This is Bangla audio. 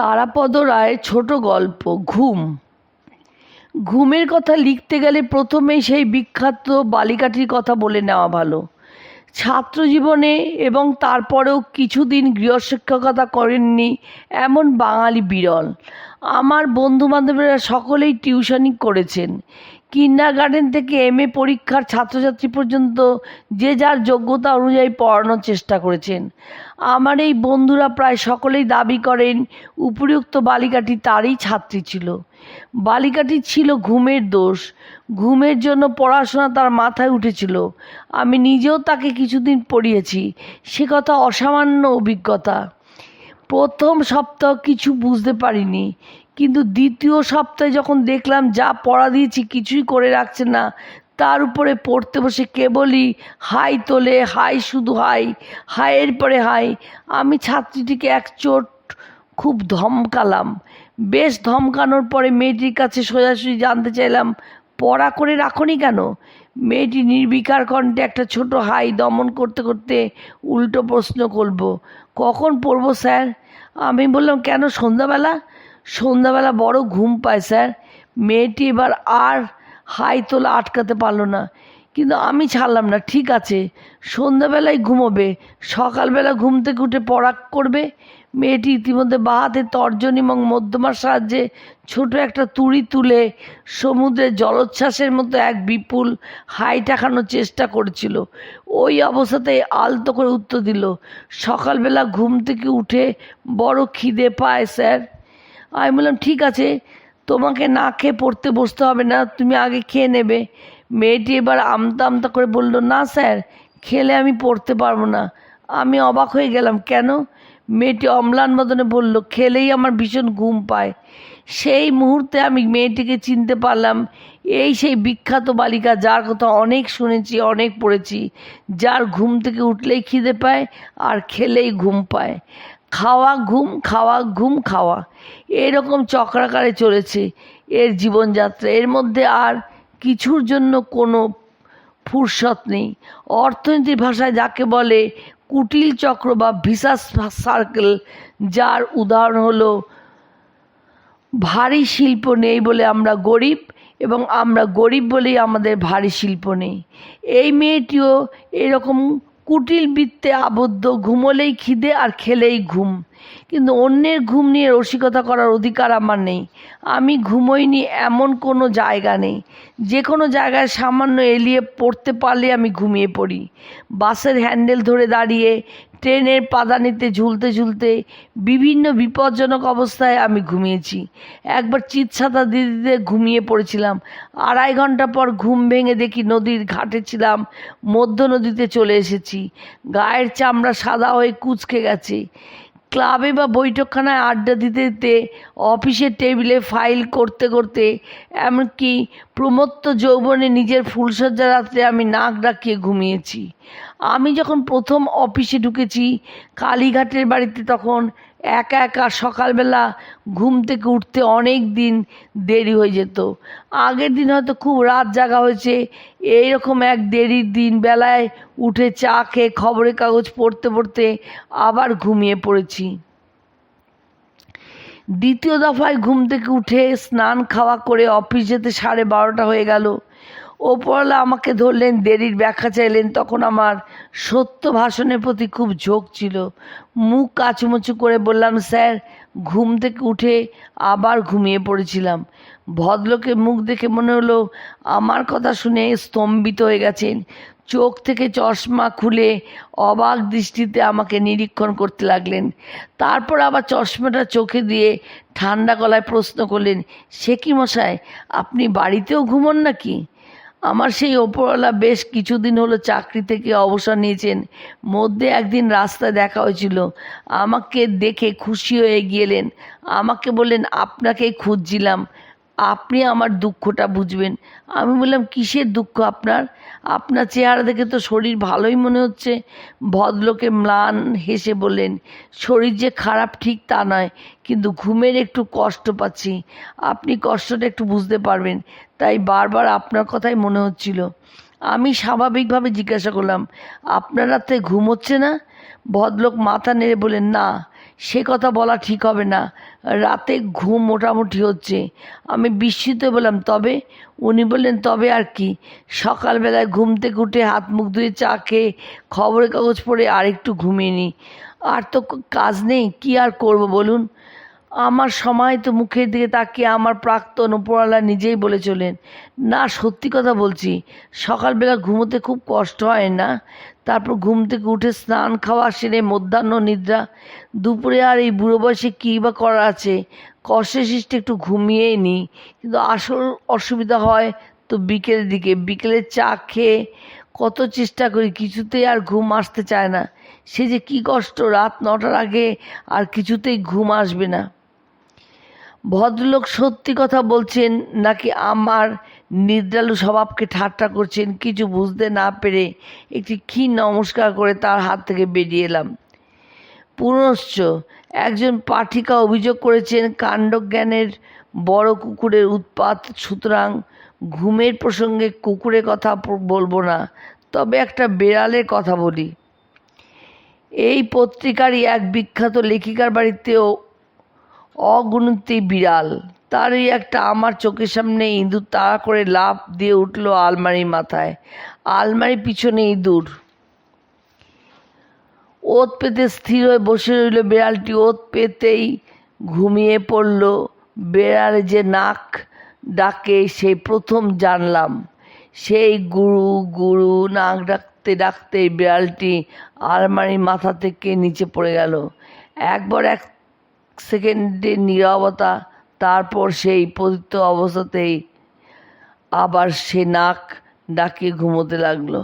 তারাপদ রায়ের ছোট গল্প, ঘুম। ঘুমের কথা লিখতে গেলে প্রথমেই সেই বিখ্যাত বালিকাটির কথা বলে নেওয়া ভালো। ছাত্র জীবনে এবং তারপরেও কিছুদিন গৃহশিক্ষকতা করেননি এমন বাঙালি বিরল। আমার বন্ধু বন্ধুবান্ধবেরা সকলেই টিউশনই করেছেন। কিন্ডার গার্ডেন থেকে এম এ পরীক্ষার ছাত্রছাত্রী পর্যন্ত যে যার যোগ্যতা অনুযায়ী পড়ানোর চেষ্টা করেছেন। আমার এই বন্ধুরা প্রায় সকলেই দাবি করেন, উপরিউক্ত বালিকাটি তারই ছাত্রী ছিল। বালিকাটি ছিল ঘুমের দোষ। ঘুমের জন্য পড়াশোনা তার মাথায় উঠেছিল। আমি নিজেও তাকে কিছুদিন পড়িয়েছি। সে কথা অসামান্য অভিজ্ঞতা। প্রথম সপ্তাহ কিছু বুঝতে পারিনি। কিন্তু দ্বিতীয় সপ্তাহে যখন দেখলাম যা পড়া দিয়েছি কিছুই করে রাখছে না, তার উপরে পড়তে বসে কেবলই হাই তোলে, হাই শুধু হাই হাইয়ের পরে হাই। আমি ছাত্রীটিকে এক চোট খুব ধমকালাম। বেশ ধমকানোর পরে মেয়েটির কাছে সোজাসুজি জানতে চাইলাম, পড়া করে রাখনি কেন? মেয়েটি নির্বিকার কণ্ঠে একটা ছোট হাই দমন করতে করতে উল্টো প্রশ্ন করব কখন পড়ব স্যার? আমি বললাম, কেন সন্ধ্যাবেলা? সন্ধ্যাবেলা বড় ঘুম পায়, স্যার। মেয়েটি এবার আর হাই তোলা আটকাতে পারল না। কিন্তু আমি ছাড়লাম না, ঠিক আছে। সন্ধ্যাবেলায় ঘুমোবে, সকালবেলা ঘুম থেকে উঠে পড়া করবে। মেয়েটি ইতিমধ্যে বাহাতে তর্জনী এবং মধ্যমার সাহায্যে ছোট একটা তুড়ি তুলে সমুদ্রে জলোচ্ছ্বাসের মতো এক বিপুল হাই টাকানোর চেষ্টা করেছিল। ওই অবস্থাতে আলতো করে উত্তর দিল, সকালবেলা ঘুম থেকে উঠে বড় খিদে পায়, স্যার। আমি বললাম, ঠিক আছে, তোমাকে না খেয়ে পড়তে বসতে হবে না, তুমি আগে খেয়ে নেবে। মেয়েটি এবার আমতা আমতা করে বলল, না স্যার, খেলে আমি পড়তে পারব না। আমি অবাক হয়ে গেলাম, কেন? মেয়েটি অম্লান মদনে বলল, খেলেই আমার ভীষণ ঘুম পায়। সেই মুহূর্তে আমি মেয়েটিকে চিনতে পারলাম, এই সেই বিখ্যাত বালিকা যার কথা অনেক শুনেছি, অনেক পড়েছি, যার ঘুম থেকে উঠলেই খিদে পায় আর খেলেই ঘুম পায়। খাওয়া, ঘুম খাওয়া ঘুম খাওয়া। এরকম চক্রাকারে চলেছে এর জীবনযাত্রা। এর মধ্যে আর কিছুর জন্য কোনো ফুরসত নেই। অর্থনীতির ভাষায় যাকে বলে কুটিল চক্র বা ভিসাস সার্কেল, যার উদাহরণ হলো, ভারী শিল্প নেই বলে আমরা গরিব এবং আমরা গরিব বলেই আমাদের ভারী শিল্প নেই। এই মেয়েটিও এরকম কুটিল বৃত্তে আবদ্ধ ঘুমোলেই খিদে আর খেলেই ঘুম। কিন্তু অন্যের ঘুম নিয়ে রসিকতা করার অধিকার আমার নেই। আমি ঘুমোইনি এমন কোনো জায়গা নেই। যে কোনো জায়গায় সামান্য এলিয়ে পড়তে পারলে আমি ঘুমিয়ে পড়ি। বাসের হ্যান্ডেল ধরে দাঁড়িয়ে, ট্রেনের পাদানিতে ঝুলতে ঝুলতে, বিভিন্ন বিপজ্জনক অবস্থায় আমি ঘুমিয়েছি। একবার চিৎসাতা দিদিতে ঘুমিয়ে পড়েছিলাম। আড়াই ঘণ্টা পর ঘুম ভেঙে দেখি নদীর ঘাটে ছিলাম, মধ্য নদীতে চলে এসেছি। গায়ের চামড়া সাদা হয়ে কুচকে গেছে। ক্লাবে বা বৈঠকখানায় আড্ডা দিতে দিতে অফিসের টেবিলে ফাইল করতে করতে, এমনকি প্রমত্ত যৌবনে নিজের ফুলসজ্জা রাত্রে আমি নাক ডাকিয়ে ঘুমিয়েছি। আমি যখন প্রথম অফিসে ঢুকেছি, কালীঘাটের বাড়িতে তখন একা একা সকালবেলা ঘুম থেকে উঠতে অনেক দিন দেরি হয়ে যেত। আগের দিন হয়তো খুব রাত জাগা হয়েছে, এইরকম এক দেরির দিন বেলায় উঠে চা খেয়ে খবরের কাগজ পড়তে পড়তে আবার ঘুমিয়ে পড়েছি। দ্বিতীয় দফায় ঘুম থেকে উঠে স্নান খাওয়া করে অফিস যেতে সাড়ে বারোটা হয়ে গেল। ওপরওয়ালা আমাকে ধরলেন, দেরির ব্যাখ্যা চাইলেন। তখন আমার সত্য ভাষণের প্রতি খুব ঝোঁক ছিল। মুখ কাচুমুচু করে বললাম, স্যার, ঘুম থেকে উঠে আবার ঘুমিয়ে পড়েছিলাম। ভদ্রলোকের মুখ দেখে মনে হলো, আমার কথা শুনে স্তম্ভিত হয়ে গেছেন। চোখ থেকে চশমা খুলে অবাক দৃষ্টিতে আমাকে নিরীক্ষণ করতে লাগলেন। তারপর আবার চশমাটা চোখে দিয়ে ঠান্ডা গলায় প্রশ্ন করলেন, সে কি মশাই, আপনি বাড়িতেও ঘুমন নাকি? আমার সেই ওপরওয়ালা বেশ কিছুদিন হলো চাকরি থেকে অবসর নিয়েছেন। মধ্যে একদিন রাস্তায় দেখা হয়েছিল। আমাকে দেখে খুশি হয়ে গেলেন। আমাকে বললেন, আপনাকেই খুঁজছিলাম। আপনি আমার দুঃখটা বুঝবেন। আমি বললাম, কিসের দুঃখ আপনার? আপনার চেহারা দেখে তো শরীর ভালোই মনে হচ্ছে। ভদ্রলোকে ম্লান হেসে বললেন, শরীর যে খারাপ ঠিক তা নয়, কিন্তু ঘুমের একটু কষ্ট পাচ্ছি। আপনি কষ্টটা একটু বুঝতে পারবেন। তাই বারবার আপনার কথাই মনে হচ্ছিল। আমি স্বাভাবিকভাবে জিজ্ঞাসা করলাম, আপনার রাতে ঘুম হচ্ছে না? ভদ্রলোক মাথা নেড়ে বলেন না। সে কথা বলা ঠিক হবে না। রাতে ঘুম মোটামুটি হচ্ছে। আমি বিস্মিত বললাম তবে উনি বললেন, তবে আর কি। সকালবেলায় ঘুম থেকে উঠে হাত মুখ ধুয়ে চা খেয়ে খবরের কাগজ পড়ে আর একটু ঘুমিয়ে নিই। আর তো কাজ নেই, কি আর করব বলুন? আমার সময় তো মুখের দিকে তাকিয়ে আমার প্রাক্তন উপরওয়ালা নিজেই বলে চলেন, না, সত্যি কথা বলছি, সকালবেলা ঘুমোতে খুব কষ্ট হয় না, তারপর ঘুম থেকে উঠে স্নান খাওয়া, সেরে মধ্যাহ্ন নিদ্রা, দুপুরে আর এই বুড়ো বয়সে কী বা করা আছে কষ্টে সৃষ্টি একটু ঘুমিয়েই নিই কিন্তু আসল অসুবিধা হয় তো বিকেলের দিকে, বিকেলে চা খেয়ে কত চেষ্টা করি, কিছুতেই আর ঘুম আসতে চায় না, সে যে কী কষ্ট, রাত নটার আগে আর কিছুতেই ঘুম আসবে না। ভদ্রলোক সত্যি কথা বলছেন নাকি আমার নিদ্রালু স্বভাবকে ঠাট্টা করছেন কিছু বুঝতে না পেরে একটি ক্ষীণ নমস্কার করে তার হাত থেকে বেরিয়ে এলাম। পুনশ্চ একজন পাঠিকা অভিযোগ করেছেন কাণ্ডজ্ঞানের বড় কুকুরের উৎপাত, সুতরাং ঘুমের প্রসঙ্গে কুকুরের কথা বলব না, তবে একটা বেড়ালের কথা বলি। এই পত্রিকারই এক বিখ্যাত লেখিকার বাড়িতেও অগুণতি বিড়াল। তারই একটা আমার চোখের সামনে ইঁদুর তাড়া করে লাফ দিয়ে উঠল আলমারির মাথায়। আলমারির পিছনে ইঁদুর। ওত পেতে স্থির হয়ে বসে রইল বিড়ালটি। ওত পেতেই ঘুমিয়ে পড়ল। বেড়ালে যে নাক ডাকে, সেই প্রথম জানলাম। সেই গুরু গুরু নাক ডাকতে ডাকতে বিড়ালটি আলমারির মাথা থেকে নিচে পড়ে গেল। একবার এক সেকেন্ডের নীরবতা তারপর সেই পতিত অবস্থাতেই আবার সে নাক ডাকিয়ে ঘুমোতে লাগল।